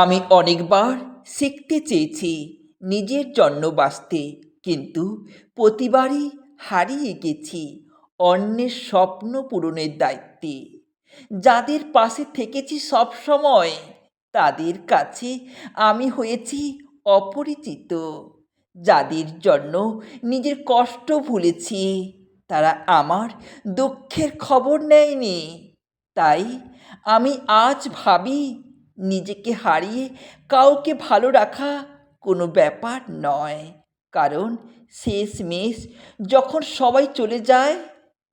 আমি অনেকবার শিখতে চেয়েছি নিজের জন্য বাঁচতে, কিন্তু প্রতিবারই হারিয়ে গেছি অন্যের স্বপ্ন পূরণের দায়িত্বে। যাদের পাশে থেকেছি সব সময় তাদের কাছে আমি হয়েছি অপরিচিত। যাদের জন্য নিজের কষ্ট ভুলেছি, তারা আমার দুঃখের খবর নেয়নি। তাই আমি আজ ভাবি নিজেকে হারিয়ে কাউকে ভালো রাখা কোনো ব্যাপার নয়। কারণ শেষমেশ যখন সবাই চলে যায়,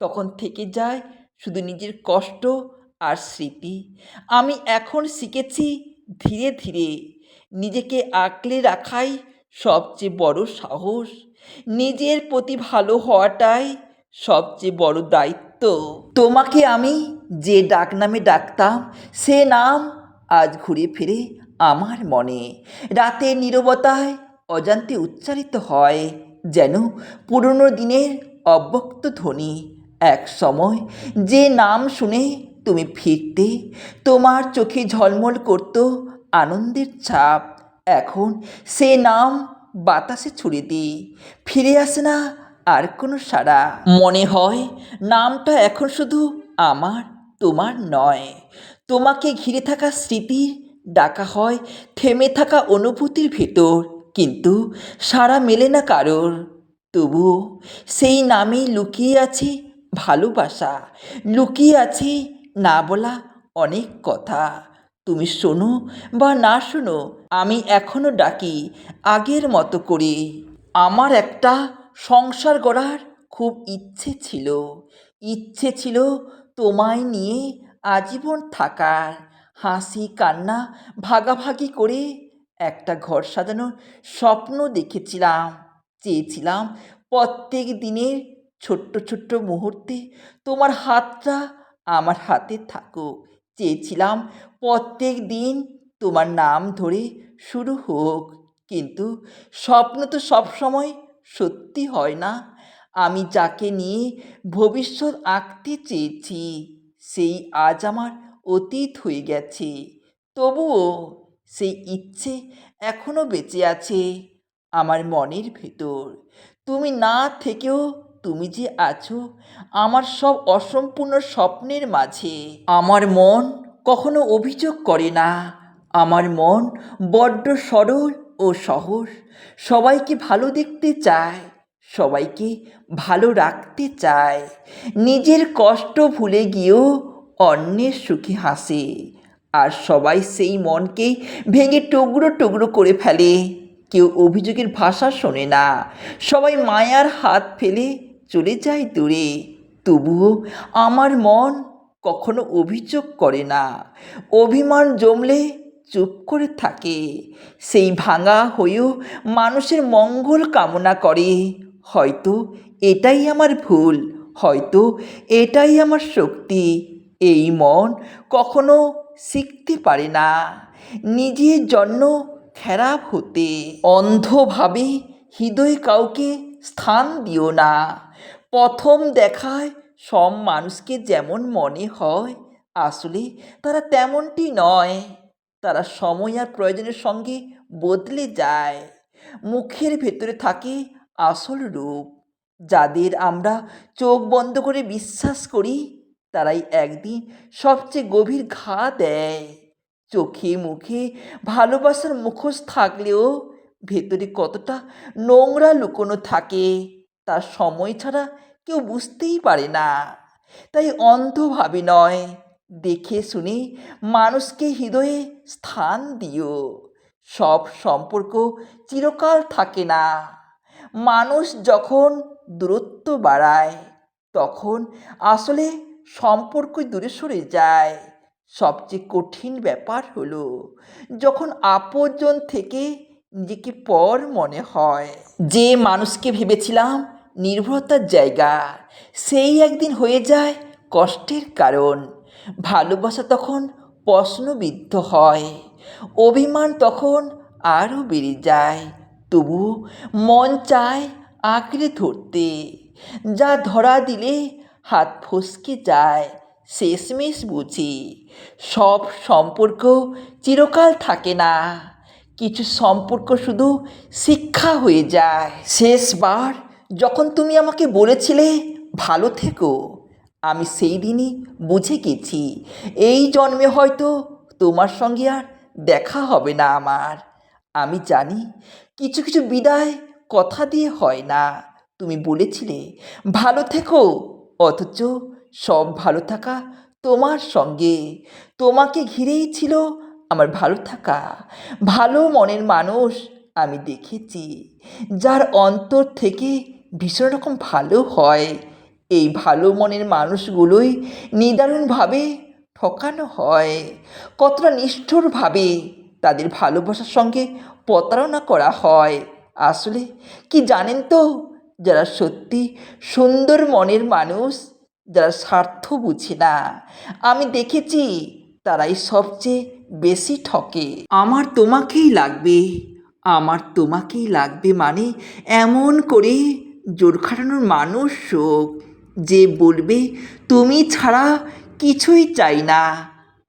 তখন থেকে যায় শুধু নিজের কষ্ট আর স্মৃতি। আমি এখন শিখেছি ধীরে ধীরে নিজেকে আঁকলে রাখাই সবচেয়ে বড় সাহস। নিজের প্রতি ভালো হওয়াটাই সবচেয়ে বড় দায়িত্ব। তোমাকে আমি যে ডাকনামে ডাকতাম, সে নাম আজ ঘুরে ফিরে আমার মনে। রাতে নীরবতায় অজান্তে উচ্চারিত হয় যেন পুরনো দিনের অব্যক্ত ধ্বনি। এক সময় যে নাম শুনে তুমি ফিরতে, তোমার চোখে ঝলমল করত আনন্দের ছাপ। এখন সে নাম বাতাসে ছুড়ে দিই, ফিরে আসে না আর কোনো সাড়া। মনে হয় নামটা এখন শুধু আমার, তোমার নয়। তোমাকে ঘিরে থাকা স্মৃতির ডাকা হয়, থেমে থাকা অনুভূতির ভেতর। কিন্তু সারা মেলে না কারোর। তবুও সেই নামেই লুকিয়ে আছে ভালোবাসা। লুকিয়ে আছে না বলা অনেক কথা। তুমি শোনো বা না শোনো, আমি এখনও ডাকি আগের মতো করে। আমার একটা সংসার গড়ার খুব ইচ্ছে ছিল। ইচ্ছে ছিল তোমায় নিয়ে আজীবন থাকার, হাসি, কান্না ভাগাভাগি করে একটা ঘর সাজানোর স্বপ্ন দেখেছিলাম। চেয়েছিলাম প্রত্যেক দিনের ছোট্ট ছোট্ট মুহূর্তে তোমার হাতটা আমার হাতে থাকুক। চেয়েছিলাম প্রত্যেক দিন তোমার নাম ধরে শুরু হোক। কিন্তু স্বপ্ন তো সবসময় সত্যি হয় না। আমি যাকে নিয়ে ভবিষ্যৎ আঁকতে চেয়েছি সেই আজ আমার অতীত হয়ে গেছে। তবুও সেই ইচ্ছে এখনও বেঁচে আছে আমার মনের ভেতর। তুমি না থেকেও তুমি যে আছো আমার সব অসম্পূর্ণ স্বপ্নের মাঝে। আমার মন কখনো অভিযোগ করে না। আমার মন বড্ড সরল ও সহজ। সবাইকে ভালো দেখতে চায়। সবাইকে ভালো রাখতে চায়। নিজের কষ্ট ভুলে গিয়েও অন্যের সুখে হাসে। আর সবাই সেই মনকে ভেঙে টুকরো টুকরো করে ফেলে। কেউ অভিযোগের ভাষা শোনে না। সবাই মায়ার হাত ফেলে চলে যায় দূরে। তবুও আমার মন কখনো অভিযোগ করে না। অভিমান জমলে চুপ করে থাকে। সেই ভাঙা হয়েও মানুষের মঙ্গল কামনা করে। হয়তো এটাই আমার ভুল, হয়তো এটাই আমার শক্তি, এই মন কখনো শিখতে পারে না। নিজের জন্য খারাপ হতে, অন্ধভাবে হৃদয় কাউকে স্থান দিও না। প্রথম দেখায় সব মানুষকে যেমন মনে হয়, আসলে তারা তেমনটি নয়। তারা সময় আর প্রয়োজনের সঙ্গে বদলে যায়। মুখের ভেতরে থাকে আসল রূপ। যাদের আমরা চোখ বন্ধ করে বিশ্বাস করি, তারাই একদিন সবচেয়ে গভীর ঘা দেয়। চোখে মুখে ভালোবাসার মুখোশ থাকলেও ভেতরে কতটা নোংরা লুকোনো থাকে তার সময় ছাড়া কেউ বুঝতেই পারে না। তাই অন্ধভাবে নয়, দেখে শুনে মানুষকে হৃদয়ে স্থান দিও। সব সম্পর্ক চিরকাল থাকে না। মানুষ যখন দূরত্ব বাড়ায়, তখন আসলে সম্পর্ক দূরে সরে যায়। সবচেয়ে কঠিন ব্যাপার হলো যখন আপনজন থেকে নিজেকে পর মনে হয়। যে মানুষকে ভেবেছিলাম নির্ভরতার জায়গা, সেই একদিন হয়ে যায় কষ্টের কারণ। ভালোবাসা তখন প্রশ্নবিদ্ধ হয়, অভিমান তখন আরও বেড়ে যায়। তবু মন চায় আঁকড়ে ধরতে। যা ধরা দিলে হাত ফসকে যায়, শেষমেশ বুঝি সব সম্পর্ক চিরকাল থাকে না। কিছু সম্পর্ক শুধু শিক্ষা হয়ে যায়। শেষবার যখন তুমি আমাকে বলেছিলে, ভালো থেকো, আমি সেই দিনই বুঝে গেছি, এই জন্মে হয়তো তোমার সঙ্গে আর দেখা হবে না আমার। আমি জানি কিছু কিছু বিদায় কথা দিয়ে হয় না। তুমি বলেছিলে, ভালো থেকো, অথচ সব ভালো থাকা তোমার সঙ্গে। তোমাকে ঘিরেই ছিল আমার ভালো থাকা। ভালো মনের মানুষ আমি দেখেছি, যার অন্তর থেকে ভীষণ রকম ভালো হয়। এই ভালো মনের মানুষগুলোই নিদারুণভাবে ঠকানো হয়, কতটা নিষ্ঠুরভাবে তাদের ভালোবাসার সঙ্গে প্রতারণা করা হয়। আসলে কি জানেন তো, যারা সত্যি সুন্দর মনের মানুষ, যারা স্বার্থ বুঝে না, আমি দেখেছি তারাই সবচেয়ে বেশি ঠকে। আমার তোমাকেই লাগবে, আমার তোমাকেই লাগবে মানে এমন করে জোর খাটানোর মানুষ হোক, যে বলবে, তুমি ছাড়া কিছুই চাই না।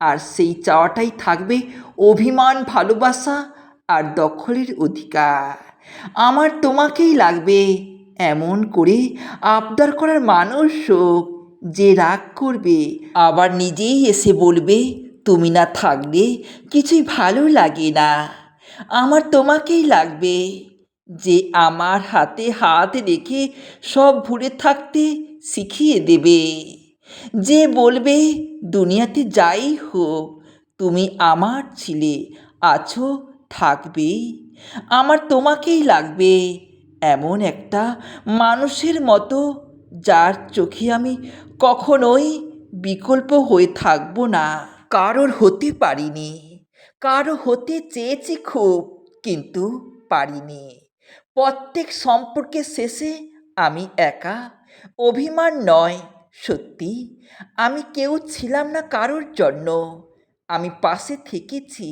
আর সেই চাওয়াটাই থাকবে অভিমান, ভালোবাসা আর দখলের অধিকার। আমার তোমাকেই লাগবে এমন করে আবদার করার মানুষ হোক যে রাগ করবে। আবার নিজেই এসে বলবে, তুমি না থাকলে কিছুই ভালো লাগে না। আমার তোমাকেই লাগবে যে আমার হাতে হাত রেখে সব ভুলে থাকতে শিখিয়ে দেবে। যে বলবে, দুনিয়াতে যাই হোক তুমি আমার ছিলে, আছো থাকবেই আমার তোমাকেই লাগবে এমন একটা মানুষের মতো, যার চোখে আমি কখনোই বিকল্প হয়ে থাকব না। কারোর হতে পারিনি, কারও হতে চেয়েছি খুব, কিন্তু পারিনি। প্রত্যেক সম্পর্কের শেষে আমি একা, অভিমান নয়, সত্যি। আমি কেউ ছিলাম না কারোর জন্য। আমি পাশে থেকেছি,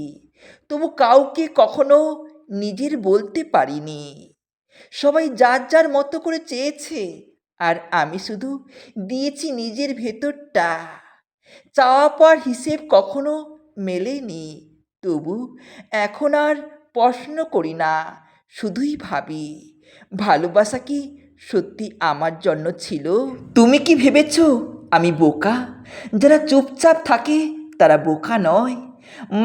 তবু কাউকে কখনো নিজের বলতে পারিনি। সবাই যার যার মতো করে চেয়েছে, আর আমি শুধু দিয়েছি নিজের ভেতরটা। চাওয়া পাওয়ার হিসেব কখনো মেলেনি, তবু এখন আর প্রশ্ন করি না, শুধুই ভাবি, ভালোবাসা কি সত্যি আমার জন্য ছিল? তুমি কি ভেবেছ আমি বোকা? যারা চুপচাপ থাকে তারা বোকা নয়।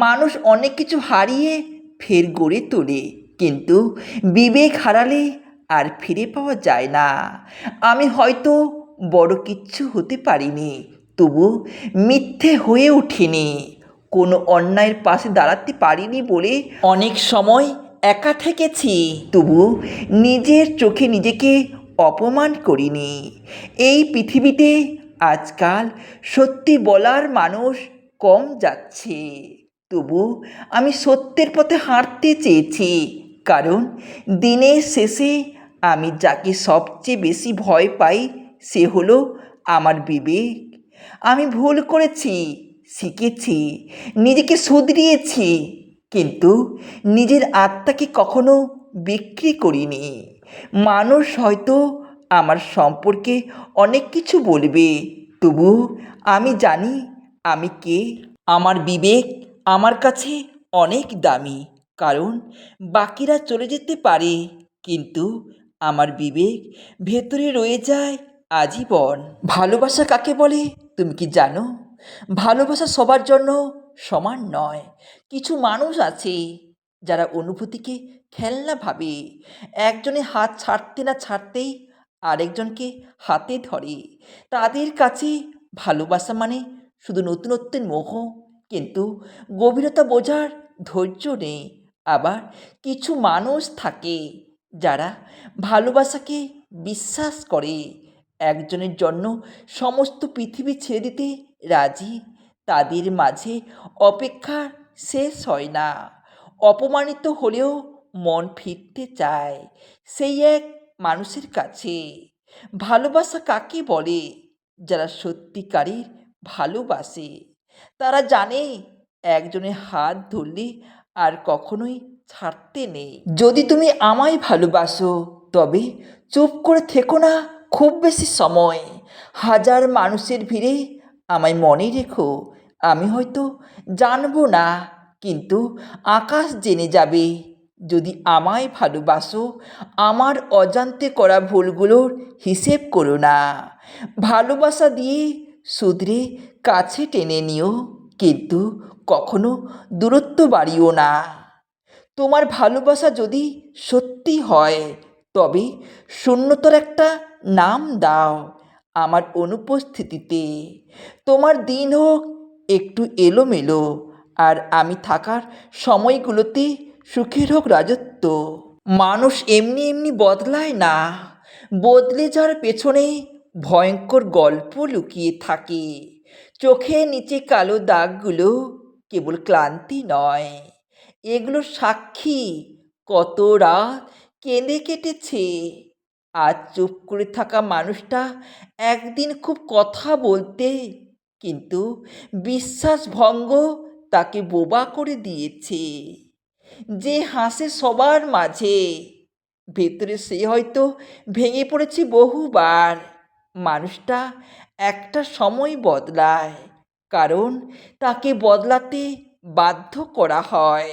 মানুষ অনেক কিছু হারিয়ে ফের গড়ে তোলে। কিন্তু বিবেক হারালে আর ফিরে পাওয়া যায় না। আমি হয়তো বড় কিচ্ছু হতে পারিনি, তবু মিথ্যে হয়ে ওঠেনি কোনো অন্যায়ের পাশে দাঁড়াতে পারিনি বলে অনেক সময় একা থেকেছি, তবু নিজের চোখে নিজেকে অপমান করিনি। এই পৃথিবীতে আজকাল সত্যি বলার মানুষ কম যাচ্ছে। তবু আমি সত্যের পথে হাঁটতে চেয়েছি। কারণ দিনের শেষে আমি যাকে সবচেয়ে বেশি ভয় পাই, সে হলো আমার বিবেক। আমি ভুল করেছি, শিখেছি, নিজেকে শুধরিয়েছি, কিন্তু নিজের আত্মাকে কখনো বিক্রি করিনি। মানুষ হয়তো আমার সম্পর্কে অনেক কিছু বলবে, তবু আমি জানি আমি কে? আমার বিবেক আমার কাছে অনেক দামি। কারণ বাকিরা চলে যেতে পারে। কিন্তু আমার বিবেক ভেতরে রয়ে যায় আজীবন। ভালোবাসা কাকে বলে? তুমি কি জানো? ভালোবাসা সবার জন্য সমান নয়। কিছু মানুষ আছে যারা অনুভূতিকে খেলনা ভাবে। একজনের হাত ছাড়তে না ছাড়তেই আরেকজনকে হাতে ধরে। তাদের কাছে ভালোবাসা মানে শুধু নতুনত্বের মোহ, কিন্তু গভীরতা বোঝার ধৈর্য নেই। আবার কিছু মানুষ থাকে যারা ভালোবাসাকে বিশ্বাস করে। একজনের জন্য সমস্ত পৃথিবী ছেড়ে দিতে রাজি, তাদের মাঝে অপেক্ষা শেষ হয় না। অপমানিত হলেও মন ফিরতে চায় সেই এক মানুষের কাছে। ভালোবাসা কাকে বলে? যারা সত্যিকারের ভালোবাসে। তারা জানে একজনের হাত ধরলে আর কখনোই ছাড়তে নেই। যদি তুমি আমায় ভালোবাসো, তবে চুপ করে থেকো না, খুব বেশি সময়। হাজার মানুষের ভিড়ে আমায় মনে রেখো, আমি হয়তো জানব না, কিন্তু আকাশ জেনে যাবে, যদি আমায় ভালোবাসো, আমার অজান্তে করা ভুলগুলোর হিসেব করো না। ভালোবাসা দিয়ে শুধরে কাছে টেনে নিও, কিন্তু কখনো দূরত্ব বাড়িও না। তোমার ভালোবাসা যদি সত্যি হয়, তবে শূন্যতার একটা নাম দাও আমার অনুপস্থিতিতে। তোমার দিন হোক একটু এলোমেলো, আর আমি থাকার সময়গুলোতে সুখের হোক রাজত্ব। মানুষ এমনি এমনি বদলায় না। বদলে যাওয়ার পেছনে ভয়ঙ্কর গল্প লুকিয়ে থাকে। চোখের নিচে কালো দাগগুলো কেবল ক্লান্তি নয়। এগুলো সাক্ষী কত রাত কেঁদে কেটেছে। আজ চুপ করে থাকা মানুষটা একদিন খুব কথা বলতে, কিন্তু বিশ্বাস ভঙ্গ তাকে বোবা করে দিয়েছে। যে হাসে সবার মাঝে, ভেতরে সে হয়তো ভেঙে পড়েছে বহুবার। মানুষটা একটা সময় বদলায় কারণ তাকে বদলাতে বাধ্য করা হয়।